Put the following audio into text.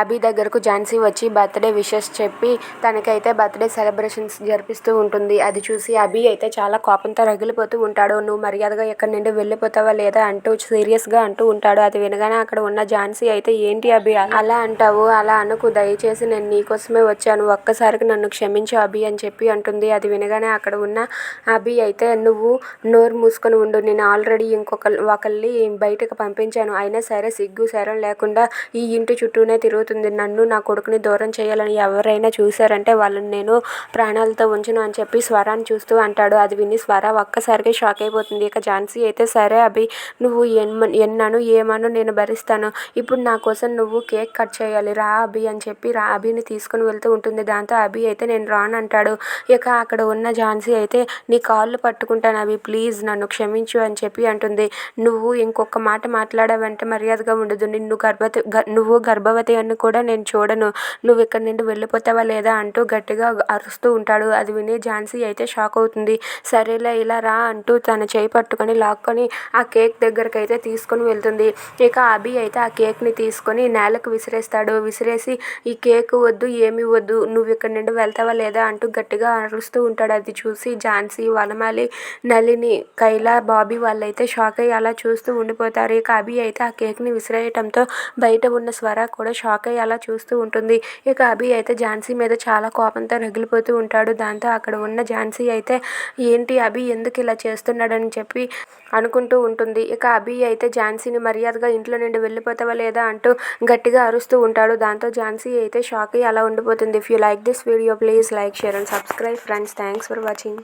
అభి దగ్గరకు ఝాన్సీ వచ్చి birthday wishes చెప్పి తనకైతే బర్త్డే సెలబ్రేషన్స్ జరిపిస్తూ ఉంటుంది. అది చూసి అభి అయితే చాలా కోపంతో రగిలిపోతూ ఉంటాడు. నువ్వు మర్యాదగా ఎక్కడి నుండి వెళ్ళిపోతావా లేదా? అంటూ సీరియస్గా అంటూ ఉంటాడు. అది వినగానే అక్కడ ఉన్న ఝాన్సీ అయితే ఏంటి అభి అలా అంటావు? అలా అనుకు దయచేసి నేను నీకోసమే వచ్చాను. ఒక్కసారికి నన్ను క్షమించు అభి అని చెప్పి అంటుంది. అది వినగానే అక్కడ ఉన్న అభి అయితే నువ్వు నోరు మూసుకొని ఉండు. నేను ఆల్రెడీ ఇంకొక ఒకళ్ళని బయటకు పంపించాను. అయినా సరే సిగ్గు సరం లేకుండా ఈ ఇంటి చుట్టూనే తిరుగుతుంది నన్ను నా కొడుకుని దూరం చేయాలని ఎవరైనా చూశారంటే వాళ్ళని నేను ప్రాణాలతో ఉంచను అని చెప్పి స్వరాన్ని చూస్తూ అంటాడు. అది విని స్వర ఒక్కసారిగా షాక్ అయిపోతుంది. ఇక ఝాన్సీ అయితే సరే అభి నువ్వు ఎన్మ ఎన్నను ఏమను నేను భరిస్తాను. ఇప్పుడు నా కోసం నువ్వు కేక్ కట్ చేయాలి. రా అభి అని చెప్పి రా అభిని తీసుకుని వెళ్తూ ఉంటుంది. దాంతో అభి అయితే నేను రాను అంటాడు. ఇక అక్కడ ఉన్న ఝాన్సీ అయితే నీ కాళ్ళు పట్టుకుంటాను అభి ప్లీజ్ నన్ను క్షమించు అని చెప్పి అంటుంది. నువ్వు ఇంకొక మాట మాట్లాడావంటే మర్యాదగా ఉండదు. నిన్ను గర్భవతి నువ్వు గర్భవతి అని కూడా నేను చూడను. నువ్వు ఇక్కడి నుండి వెళ్ళిపోతావా లేదా అంటూ గట్టిగా అరుస్తూ ఉంటాడు. అది విని ఝాన్సీ అయితే షాక్ అవుతుంది. సరేలే ఇలా రా అంటూ తన చేయి పట్టుకొని లాక్కొని ఆ కేక్ దగ్గరికి అయితే తీసుకొని వెళ్తుంది. ఇక అభి అయితే ఆ కేక్ని తీసుకొని నేలకు విసిరేస్తాడు. విసిరేసి ఈ కేక్ వద్దు ఏమి వద్దు. నువ్వు ఇక్కడి నుండి వెళ్తావా లేదా? అంటూ గట్టిగా అరుస్తూ ఉంటాడు. అది చూసి ఝాన్సీ వనమాలి నళిని కైలా బాబీ వాళ్ళైతే షాక్ అయ్యి అలా చూస్తూ ఉండిపోతారు. ఇక అభి అయితే ఆ కేక్ని విసిరేయటంతో బయట ఉన్న స్వర కూడా షాక్ షాక్ అయ్యి అలా చూస్తూ ఉంటుంది. ఇక అభి అయితే ఝాన్సీ మీద చాలా కోపంతో రగిలిపోతూ ఉంటాడు. దాంతో అక్కడ ఉన్న ఝాన్సీ అయితే ఏంటి అభి ఎందుకు ఇలా చేస్తున్నాడని చెప్పి అనుకుంటూ ఉంటుంది. ఇక అభి అయితే ఝాన్సీని మర్యాదగా ఇంట్లో నుండి వెళ్ళిపోతావా లేదా అంటూ గట్టిగా అరుస్తూ ఉంటాడు. దాంతో ఝాన్సీ అయితే షాక్ అయ్యి అలా ఉండిపోతుంది. If you like this video please like share and subscribe friends thanks for watching